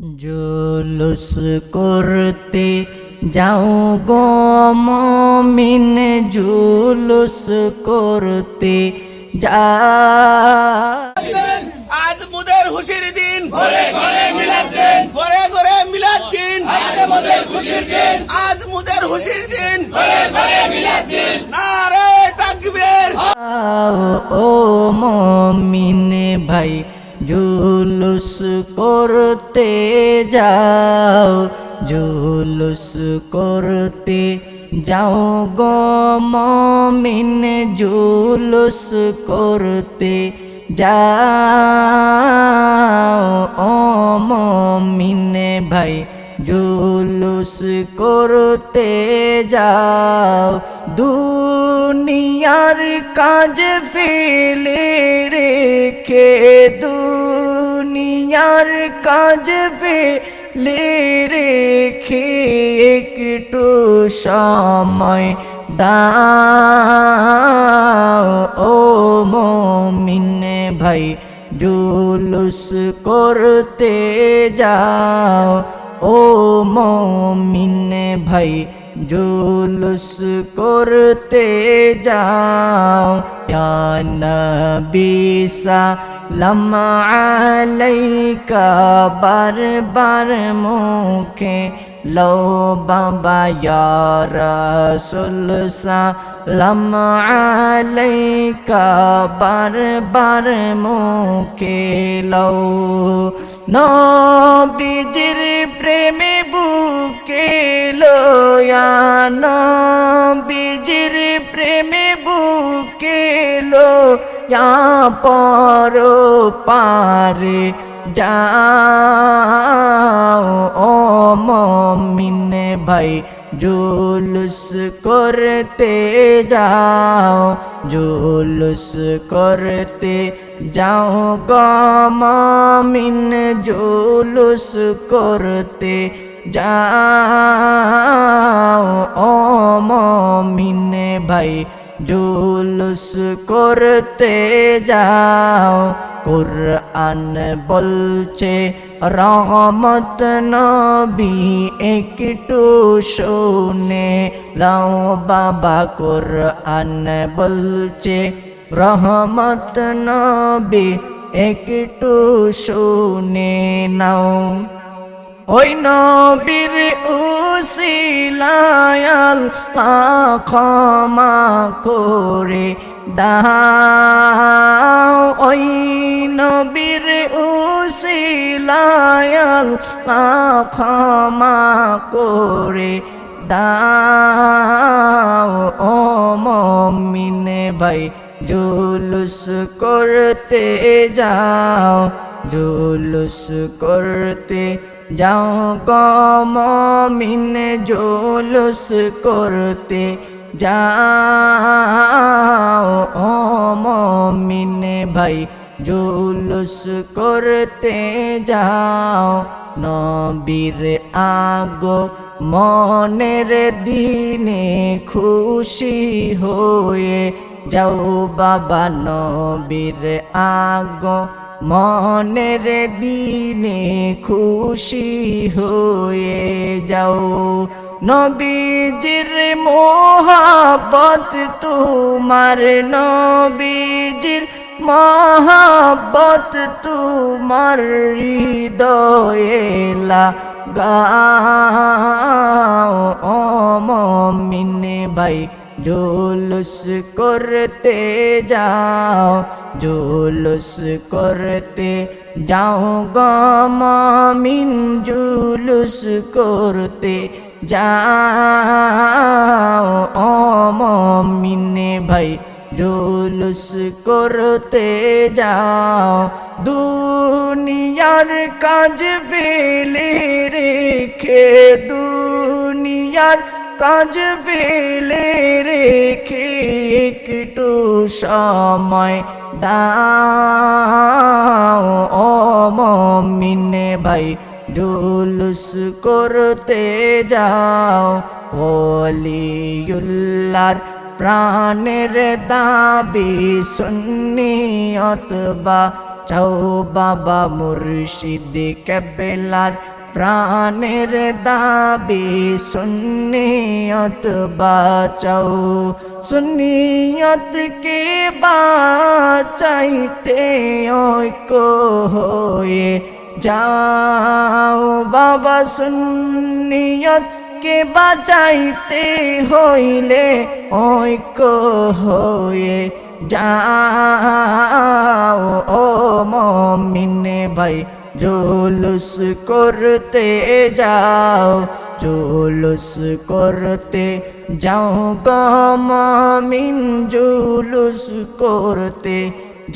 জুলুস করতে যাও গো মমিন জুলুস করতে যা। আজ মুদের খুশির দিন। ঘরে ঘরে মিলাদ দিন। ঘরে ঘরে মিলাদ দিন। আজ মুদের খুশির দিন। আজ মুদের খুশির দিন। ঘরে ঘরে মিলাদ দিন। নারে তাকবীর। ও মমিন ভাই জুলুস করতে যাও, জুলুস করতে যাও গো মমিন, জুলুস করতে যাও ও মমিন ভাই, জুলুস করতে যাও দুনিয়ার কাজ ফেলে রেখে, দুনিয়ার কাজ ফেলে রেখে একটু সময় দাও। ও মমিন ভাই, জুলুস করতে যাও। ও মমিন ভাই জুলুস করতে যাও, ইয়া নবী সালাম আলাইকা বারবার মুখে লো বাবা ইয়া রাসূল সালাম আলাইকা বারবার মুখে লো নবীজির প্রেমে বুকে লোয়া, নবীজির প্রেমে বুকে লোয়া পর পারে যাও, ও মমিন ভাই, জুলুস করতে যাও, জুলুস করতে যাও গমিন জুলুস করতে, যাও ও মমিন ভাই জুলুস করতে, যাও। কোরআন বলছে, রহমত নবী একটু শুনে লাও বাবা, কোরআন বলছে রহমত নবী একটু শুনে নাও। ওই নবীর উসিলায়াল ক্ষমা করে দাও। ওই নবীর উসিলায়াল ক্ষমা করে দাও। ও মমিনে ভাই জুলুস করতে যাও, জুলুস করতে যাও গমিন জুলুস করতে যাও ও মমিন ভাই, জুলুস করতে যাও নবীর আগো মনের দিনে খুশি হয়ে যাও বাবা নবীর আগো মনের দিনে খুশি হয়ে যাও। নবীজির মোহাবত তোমার নবীজির মহাবত তোমার হৃদয়ে লাগাও। ও মমিনে ভাই জুলুস করতে যাও, জুলুস করতে যাও গমিন জুলুস করতে যাও ও মমিনে ভাই, জুলুস করতে যাও। দুনিয়ার কাজ ফেলে রেখে, দুনিয়ার কাজ ফেলে রেখে একটু সময় দাও, ও মমিনে ভাই, জুলুস করতে যাও। ওলিউল্লার প্রাণের দাবি সুন্নিয়ত বা চাও বাবা মুর্শিদ কেবেলার প্রাণের দাবি, সুন্নিয়ত বাঁচাও। সুন্নিয়ত কে বাঁচাইতে হয়ে যাও। বাবা, সুন্নিয়ত কে বাঁচাইতে হইলে ঐক্য হয়ে যাও। ও মমিনে ভাই জুলুস করতে যাও, জুলুস করতে যাও গমিন জুলুস করতে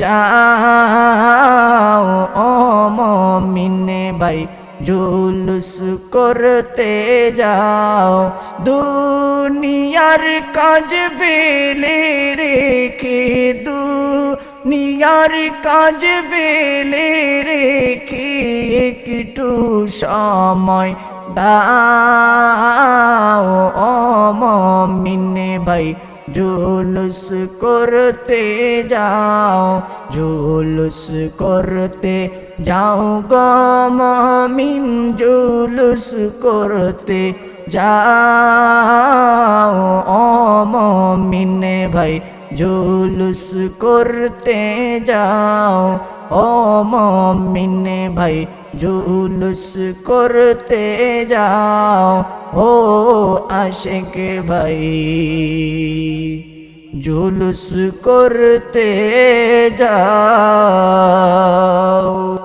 যাও ও মমিনে ভাই, জুলুস করতে যাও। দুনিয়ার কাজ বেলে রেখে দুনিয়ার কাজ বেলে রেখে একটু সময় দাও, ও মমিনে ভাই, জুলুস করতে যাও, জুলুস করতে যাও গমিন জুলুস করতে যাও, ও মমিনে ভাই জুলুস করতে যাও, ও মমিন ভাই, জুলুস করতে যাও, ও আশেক ভাই। জুলুস করতে যাও।